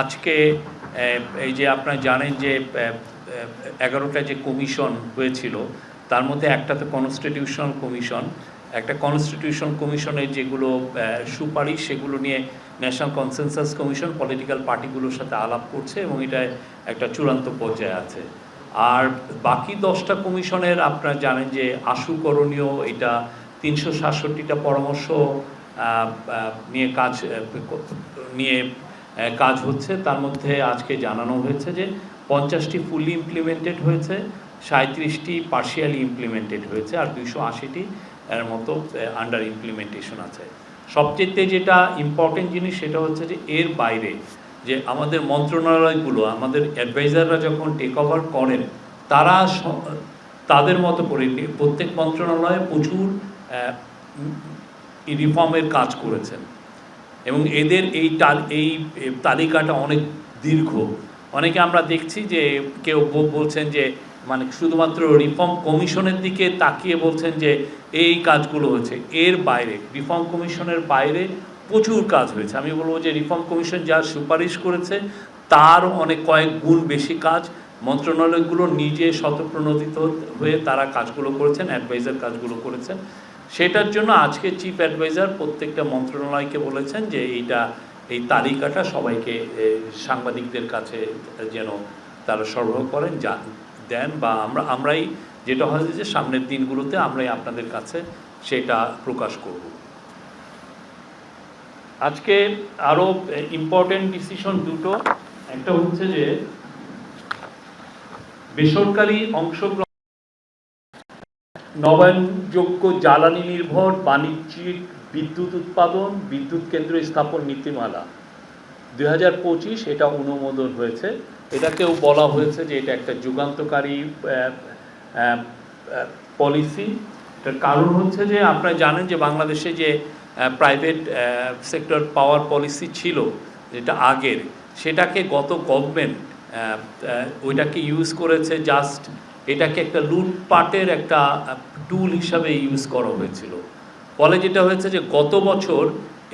আজকে এই যে আপনারা জানেন যে এগারোটা যে কমিশন হয়েছিল, তার মধ্যে একটা তো কনস্টিটিউশনাল কমিশন একটা কনস্টিটিউশন কমিশনের যেগুলো সুপারিশ, সেগুলো নিয়ে ন্যাশনাল কনসেনসাস কমিশন পলিটিক্যাল পার্টিগুলোর সাথে আলাপ করছে এবং এটা একটা চূড়ান্ত পর্যায়ে আছে। আর বাকি দশটা কমিশনের আপনারা জানেন যে আশুকরণীয় এটা তিনশো সাতষট্টিটা পরামর্শ নিয়ে কাজ নিয়ে কাজ হচ্ছে। তার মধ্যে আজকে জানানো হয়েছে যে পঞ্চাশটি ফুললি ইমপ্লিমেন্টেড হয়েছে সাঁত্রিশটি পার্শিয়ালি ইমপ্লিমেন্টেড হয়েছে আর দুইশো আশিটি এর মতো আন্ডার ইমপ্লিমেন্টেশন আছে। সবচেয়ে যেটা ইম্পর্টেন্ট জিনিস সেটা হচ্ছে যে এর বাইরে যে আমাদের মন্ত্রণালয়গুলো, আমাদের অ্যাডভাইজাররা যখন টেক ওভার করেন, তারা তাদের মতো করে প্রত্যেক মন্ত্রণালয়ে প্রচুর রিফর্মের কাজ করেছেন। এবং এদের এই তাল, এই তালিকাটা অনেক দীর্ঘ। অনেকে আমরা দেখছি যে কেউ বলছেন যে মানে শুধুমাত্র রিফর্ম কমিশনের দিকে তাকিয়ে বলছেন যে, এই কাজগুলো হয়েছে এর বাইরে, রিফর্ম কমিশনের বাইরে প্রচুর কাজ হয়েছে। আমি বলব যে রিফর্ম কমিশন যা সুপারিশ করেছে তার অনেক কয়েক গুণ বেশি কাজ মন্ত্রণালয়গুলো নিজে শতপ্রণোদিত হয়ে তারা কাজগুলো করেছেন, অ্যাডভাইজার কাজগুলো করেছেন। সেটার জন্য আজকে চিফ অ্যাডভাইজার প্রত্যেকটা মন্ত্রণালয়কে বলেছেন যে এইটা, এই তালিকাটা সবাইকে সাংবাদিকদের কাছে যেন তারা সরবরাহ করেন, যা দেন বা আমরা, আমরাই যেটা হয় যে সামনের দিনগুলোতে আমরাই আপনাদের কাছে সেটা প্রকাশ করব। আজকে আরও ইম্পর্টেন্ট ডিসিশন দুটো। একটা হচ্ছে যে বেসরকারি অংশগ্রহণ নবায়নযোগ্য জ্বালানি নির্ভর, বাণিজ্যিক বিদ্যুৎ উৎপাদন, বিদ্যুৎ কেন্দ্র স্থাপন নীতিমালা। দুই হাজার পঁচিশ এটা অনুমোদন হয়েছে। এটাকেও বলা হয়েছে যে এটা একটা যুগান্তকারী পলিসি। এটার কারণ হচ্ছে যে আপনারা জানেন যে বাংলাদেশে যে প্রাইভেট সেক্টর পাওয়ার পলিসি ছিল, যেটা আগের, সেটাকে গত গভর্নমেন্ট ওইটাকে ইউজ করেছে জাস্ট এটাকে একটা লুটপাটের একটা টুল হিসাবে ইউজ করা হয়েছিল। ফলে যেটা হয়েছে যে, গত বছর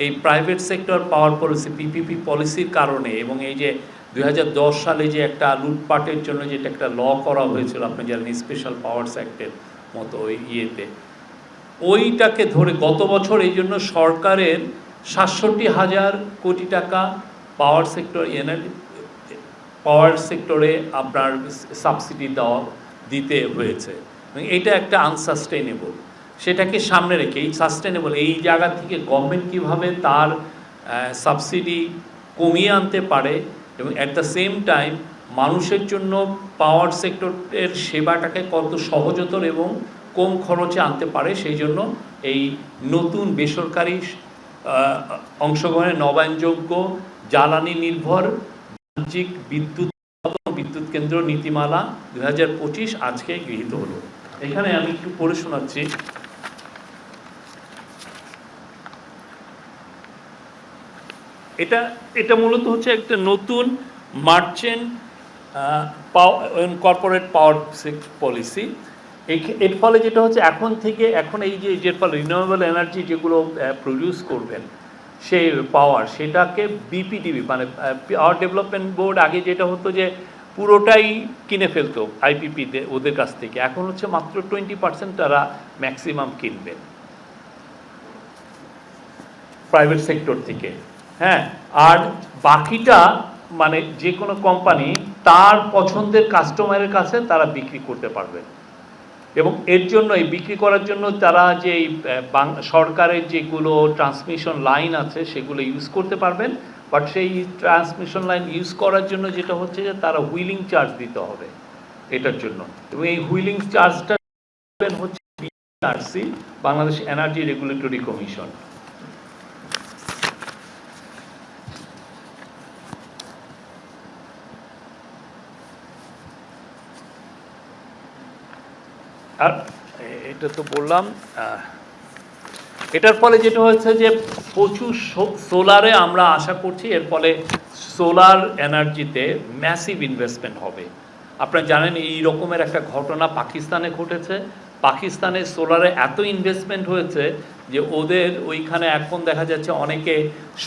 এই private sector power policy PPP পলিসির কারণে এবং এই যে দু হাজার দশ সালে যে একটা লুটপাটের জন্য যেটা একটা ল করা হয়েছিল, আপনি জানেন স্পেশাল পাওয়ার অ্যাক্টের মতো ওই ইয়েতে। ওইটাকে ধরে গত বছর এই জন্য সরকারের সাতষট্টি হাজার কোটি টাকা পাওয়ার সেক্টর এনার্জি পাওয়ার সেক্টরে আপনার সাবসিডি দেওয়া দিতে হয়েছে। এটা একটা আনসাস্টেনেবল সেটাকে সামনে রেখে এই সাস্টেনেবল এই জায়গা থেকে গভর্নমেন্ট কীভাবে তার সাবসিডি কমিয়ে আনতে পারে এবং অ্যাট দ্য সেম টাইম মানুষের জন্য পাওয়ার সেক্টরের সেবাটাকে কত সহজতর এবং কম খরচে আনতে পারে সেই জন্য এই নতুন বেসরকারি আহ, অংশগ্রহণের নবায়নযোগ্য জ্বালানি নির্ভর বাণিজ্যিক বিদ্যুৎ কেন্দ্র নীতিমালা দু হাজার পঁচিশ আজকে গৃহীত হলো। এখানে আমি একটু পড়ে শোনাচ্ছি। এটা এটা মূলত হচ্ছে একটা নতুন মার্চেন্ট কর্পোরেট পাওয়ার পলিসি এর ফলে যেটা হচ্ছে এখন থেকে, এখন এই যে যে ফলে রিনিউয়েবল এনার্জি যেগুলো প্রডিউস করবেন, সেই পাওয়ার সেটাকে বিপিডিবি মানে পাওয়ার ডেভেলপমেন্ট বোর্ড আগে যেটা হতো যে পুরোটাই কিনে ফেলতো আইপিপিতে ওদের কাছ থেকে। এখন হচ্ছে মাত্র টোয়েন্টি পার্সেন্ট তারা ম্যাক্সিমাম কিনবেন প্রাইভেট সেক্টর থেকে। হ্যাঁ আর বাকিটা মানে যে কোনো কোম্পানি তার পছন্দের কাস্টমারের কাছে তারা বিক্রি করতে পারবে। এবং এর জন্য, এই বিক্রি করার জন্য তারা যে সরকারের যেগুলো ট্রান্সমিশন লাইন আছে সেগুলো ইউজ করতে পারবেন। বাট সেই ট্রান্সমিশন লাইন ইউজ করার জন্য যেটা হচ্ছে যে তারা হুইলিং চার্জ দিতে হবে এটার জন্য। এবং এই হুইলিং চার্জটা হচ্ছে BRC Bangladesh energy regulatory commission আর এটা তো বললাম এটার ফলে যেটা হচ্ছে যে প্রচুর সোলারে আমরা আশা করছি এর ফলে সোলার এনার্জিতে ম্যাসিভ ইনভেস্টমেন্ট হবে। আপনারা জানেন এই রকমের একটা ঘটনা পাকিস্তানে ঘটেছে। পাকিস্তানে সোলারে এত ইনভেস্টমেন্ট হয়েছে যে ওদের ওইখানে এখন দেখা যাচ্ছে অনেকে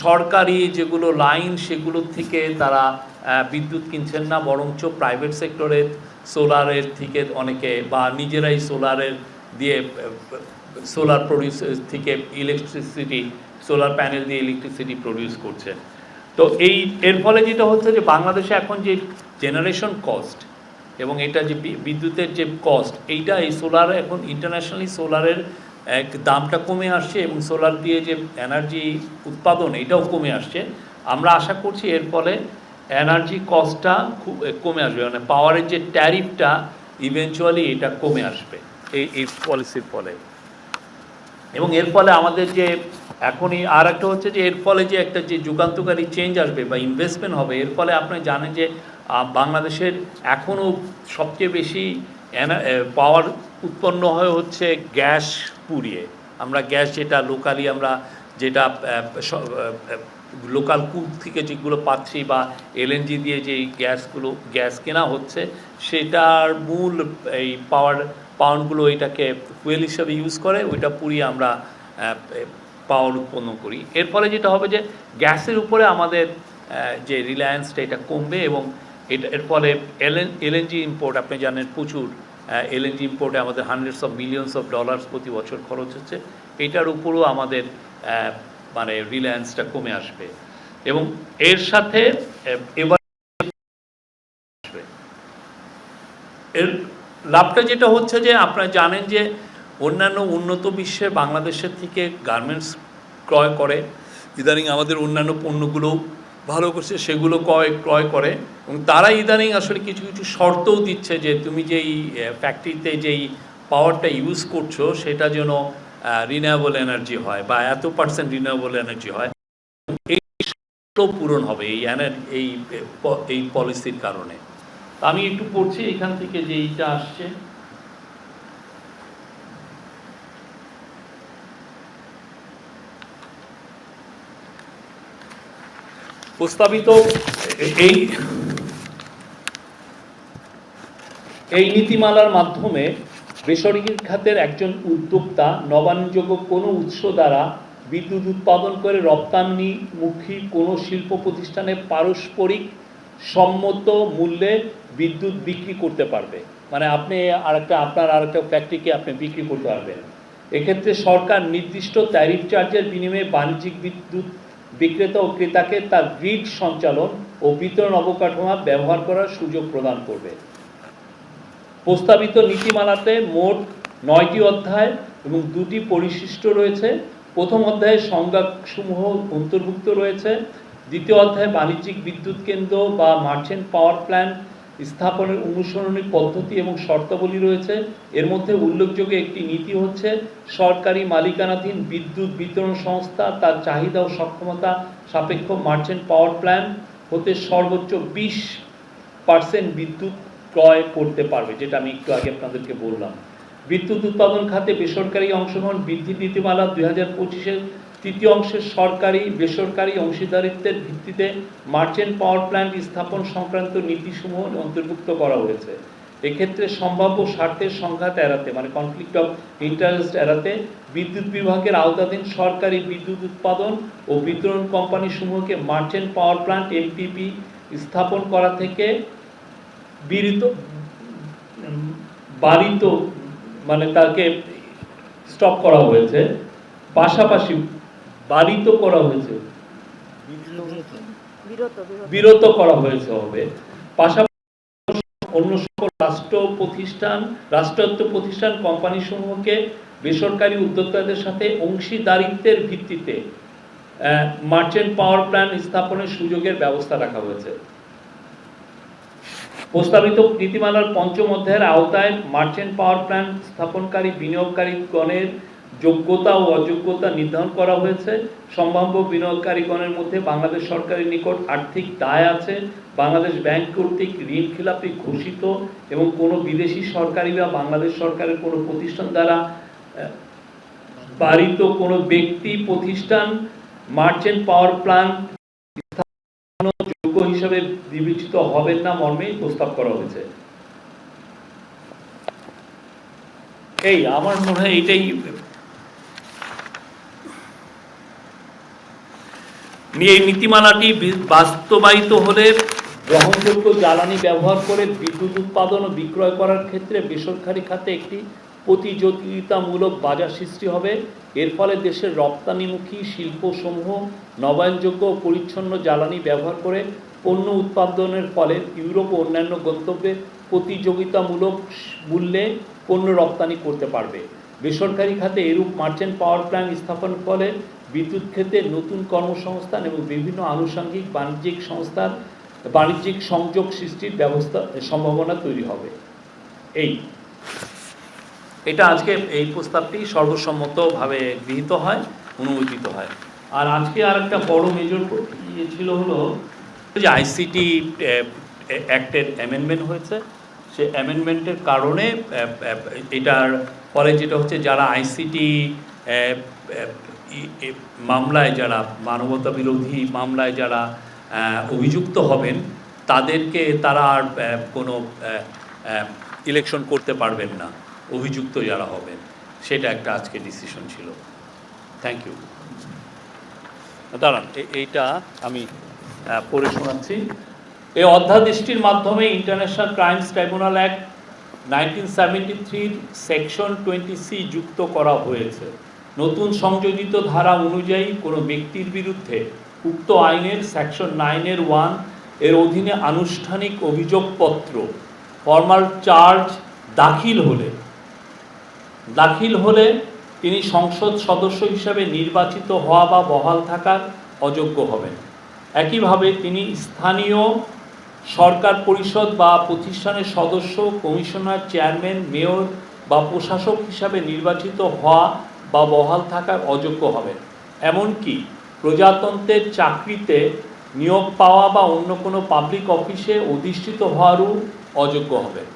সরকারি যেগুলো লাইন সেগুলোর থেকে তারা বিদ্যুৎ কিনছেন না, বরঞ্চ প্রাইভেট সেক্টরের সোলারের থেকে অনেকে বা নিজেরাই সোলারের দিয়ে সোলার প্রডিউস থেকে ইলেকট্রিসিটি সোলার প্যানেল দিয়ে ইলেকট্রিসিটি প্রডিউস করছে। তো এই, এর ফলে যেটা হচ্ছে যে বাংলাদেশে এখন যে জেনারেশন কস্ট এবং এটা যে বিদ্যুতের যে কস্ট এইটা এই সোলার এখন ইন্টারন্যাশনালি সোলারের এক দামটা কমে আসছে এবং সোলার দিয়ে যে এনার্জি উৎপাদন এটাও কমে আসছে। আমরা আশা করছি এর ফলে এনার্জি কস্টটা খুব কমে আসবে। মানে পাওয়ারের যে ট্যারিফটা ইভেনচুয়ালি এটা কমে আসবে। এই এই পলিসির ফলে। এবং এর ফলে আমাদের যে এখনই আর একটা হচ্ছে যে এর ফলে যে একটা যে যুগান্তকারী চেঞ্জ আসবে বা ইনভেস্টমেন্ট হবে, এর ফলে আপনি জানেন যে বাংলাদেশের এখনও সবচেয়ে বেশি পাওয়ার উৎপন্ন হয় হচ্ছে গ্যাস পুড়িয়ে। আমরা গ্যাস যেটা লোকালি আমরা যেটা লোকাল কূপ থেকে যেগুলো পাচ্ছি বা এলএনজি দিয়ে যে গ্যাসগুলো, গ্যাস কেনা হচ্ছে, সেটার মূল এই পাওয়ার পাউন্ডগুলো এটাকে ফুয়েল হিসাবে ইউজ করে, ওইটা পুড়িয়ে আমরা পাওয়ার উৎপন্ন করি। এর ফলে যেটা হবে যে, গ্যাসের উপরে আমাদের যে রিলায়েন্সটা এটা কমবে এবং এটা, এর ফলে এলএন এলএনজি ইম্পোর্ট আপনি জানেন প্রচুর এলএনজি ইম্পোর্টে আমাদের hundreds of millions of dollars প্রতি বছর খরচ হচ্ছে। এটার উপরও আমাদের মানে রিলায়েন্সটা কমে আসবে। এবং এর সাথে এবার আসবে এর লাভটা যেটা হচ্ছে যে আপনারা জানেন যে অন্যান্য উন্নত বিশ্বে বাংলাদেশের থেকে গার্মেন্টস ক্রয় করে, ইদানিং আমাদের অন্যান্য পণ্যগুলো ভালো করছে, সেগুলো ক্রয় ক্রয় করে এবং তারা ইদানিং আসলে কিছু কিছু শর্তও দিচ্ছে যে তুমি যেই ফ্যাক্টরিতে যেই পাওয়ারটা ইউজ করছ, সেটা যেন রিনিউয়েবল এনার্জি হয় বা এত পার্সেন্ট রিনিউয়েবল এনার্জি হয়। এই পূরণ হবে এই এই এই পলিসির কারণে। আমি একটু পড়ছি, এখান থেকে যে এইটা আসছে। প্রস্তাবিত এই এই নীতিমালার মাধ্যমে বেসরকারি খাতের একজন উদ্যোক্তা নবায়নযোগ্য কোনো উৎস দ্বারা বিদ্যুৎ উৎপাদন করে রপ্তানিমুখী কোনো শিল্প প্রতিষ্ঠানে পারস্পরিক সম্মত মূল্যে বিদ্যুৎ বিক্রি করতে পারবে। মানে আপনি আরেকটা, আপনার আরেকটা ফ্যাক্টরিকে আপনি বিক্রি করতে পারবেন। এক্ষেত্রে সরকার নির্দিষ্ট ট্যারিফ চার্জের বিনিময়ে বাণিজ্যিক বিদ্যুৎ বিক্রেতা ও ক্রেতাকে তার গ্রিড সঞ্চালন ও বিতরণ অবকাঠামো ব্যবহার করার সুযোগ প্রদান করবে। প্রস্তাবিত নীতিমালাতে মোট নয়টি অধ্যায় এবং দুটি পরিশিষ্ট রয়েছে। প্রথম অধ্যায়ে সংজ্ঞাসমূহ অন্তর্ভুক্ত রয়েছে। দ্বিতীয় অধ্যায়ে বাণিজ্যিক বিদ্যুৎ কেন্দ্র বা মার্চেন্ট পাওয়ার প্ল্যান্ট স্থাপনের অনুসরণী পদ্ধতি এবং শর্তাবলী রয়েছে। এর মধ্যে উল্লেখযোগ্য একটি নীতি হচ্ছে, সরকারি মালিকানাধীন বিদ্যুৎ বিতরণ সংস্থা তার চাহিদা ও সক্ষমতা সাপেক্ষ মার্চেন্ট পাওয়ার প্ল্যান্ট হতে সর্বোচ্চ বিশ পার্সেন্ট বিদ্যুৎ ক্রয় করতে পারবে, যেটা আমি একটু আগে আপনাদেরকে বললাম। বিদ্যুৎ উৎপাদন খাতে বেসরকারি অংশগ্রহণ বৃদ্ধি নীতিমালা দুই হাজার পঁচিশের তৃতীয় অংশের সরকারি, বেসরকারি অংশীদারিত্বের ভিত্তিতে মার্চেন্ট পাওয়ার প্ল্যান্ট স্থাপন সংক্রান্ত নীতিসমূহ অন্তর্ভুক্ত করা হয়েছে। এক্ষেত্রে সম্ভাব্য স্বার্থের সংঘাত এড়াতে মানে কনফ্লিক্ট অফ ইন্টারেস্ট এড়াতে, বিদ্যুৎ বিভাগের আওতাধীন সরকারি বিদ্যুৎ উৎপাদন ও বিতরণ কোম্পানি সমূহকে মার্চেন্ট পাওয়ার প্ল্যান্ট এমপিপি স্থাপন করা থেকে বিরিত বারিত মানে তাকে স্টপ করা হয়েছে। পাশাপাশি বারিত করা হয়েছে। বিরত করা হয়েছে হবে। পাশাপাশি অন্য সকল রাষ্ট্র প্রতিষ্ঠান, রাষ্ট্রায়ত্ত প্রতিষ্ঠান, কোম্পানি সমূহকে বেসরকারি উদ্যোক্তাদের সাথে অংশীদারিত্বের ভিত্তিতে মার্চেন্ট পাওয়ার প্ল্যান্ট স্থাপনের সুযোগের ব্যবস্থা রাখা হয়েছে। প্রস্তাবিত নীতিমালার পঞ্চম অধ্যায়ের আওতায় মার্চেন্ট পাওয়ার প্ল্যান্ট স্থাপনকারী, বিনিয়োগকারীগণের যোগ্যতা ও অযোগ্যতা নির্ধারণ করা হয়েছে। সম্ভাব্য বিনিয়োগকারীগণের মধ্যে বাংলাদেশ সরকারের নিকট আর্থিক দায় আছে। বাংলাদেশ ব্যাংক কর্তৃক ঋণ খিলাপি ঘোষিত এবং কোনো বিদেশি সরকারি বা বাংলাদেশ সরকারের কোনো প্রতিষ্ঠান দ্বারা বাড়িত কোনো ব্যক্তি, প্রতিষ্ঠান, মার্চেন্ট পাওয়ার প্ল্যান্ট যোগ্য হিসাবে বিবেচিত হবেন না মর্মে প্রস্তাব করা হয়েছে। এই, আমার মনে হয় এটাই নিয়ে এই নীতিমালাটি বাস্তবায়িত হলে গ্রহণযোগ্য জ্বালানি ব্যবহার করে বিদ্যুৎ উৎপাদন ও বিক্রয় করার ক্ষেত্রে বেসরকারি খাতে একটি প্রতিযোগিতামূলক বাজার সৃষ্টি হবে। এর ফলে দেশের রপ্তানিমুখী শিল্পসমূহ নবায়নযোগ্য ও পরিচ্ছন্ন জ্বালানি ব্যবহার করে পণ্য উৎপাদনের ফলে ইউরোপ ও অন্যান্য গন্তব্যে প্রতিযোগিতামূলক মূল্যে পণ্য রপ্তানি করতে পারবে। বেসরকারি খাতে এরূপ মার্চেন্ট পাওয়ার প্ল্যান্ট স্থাপন ফলে বিদ্যুৎ ক্ষেত্রে নতুন কর্মসংস্থান এবং বিভিন্ন আনুষঙ্গিক বাণিজ্যিক সংস্থার বাণিজ্যিক সংযোগ সৃষ্টির ব্যবস্থা, সম্ভাবনা তৈরি হবে। এই। এটা আজকে এই প্রস্তাবটি সর্বসম্মতভাবে গৃহীত হয় অনুমোদিত হয়। আর আজকে আর একটা বড় মেজর ছিল হলো যে আইসিটি অ্যাক্টের অ্যামেন্ডমেন্ট হয়েছে। সে অ্যামেন্ডমেন্টের কারণে এটার ফলে যেটা হচ্ছে যারা আইসিটি মামলায় যারা মানবতা বিরোধী মামলায় যারা অভিযুক্ত হবেন, তাদেরকে তারা আর কোনো ইলেকশন করতে পারবেন না, অভিযুক্ত যারা হবেন। সেটা একটা আজকে ডিসিশন ছিল। থ্যাংক ইউ দাঁড়ান এইটা আমি পড়ে শোনাচ্ছি। এই অধ্যাদেশটির মাধ্যমে international crimes tribunal act nineteen seventy থ্রির সেকশন টোয়েন্টি সি যুক্ত করা হয়েছে। নতুন সংযোজিত ধারা অনুযায়ী কোনো ব্যক্তির বিরুদ্ধে উক্ত আইনের সেকশন নাইনের ওয়ানের অধীনে আনুষ্ঠানিক অভিযোগপত্র ফর্মাল চার্জ দাখিল হলে দাখিল হলে তিনি সংসদ সদস্য হিসাবে নির্বাচিত হওয়া বা বহাল থাকার অযোগ্য হবেন। একইভাবে তিনি স্থানীয় সরকার পরিষদ বা প্রতিষ্ঠানের সদস্য, কমিশনার, চেয়ারম্যান, মেয়র বা প্রশাসক হিসাবে নির্বাচিত হওয়া বা বহাল থাকার অযোগ্য হবেন এমনকি প্রজাতন্ত্রের চাকরিতে নিয়োগ পাওয়া বা অন্য কোনো পাবলিক অফিসে অধিষ্ঠিত হওয়ারও অযোগ্য হবেন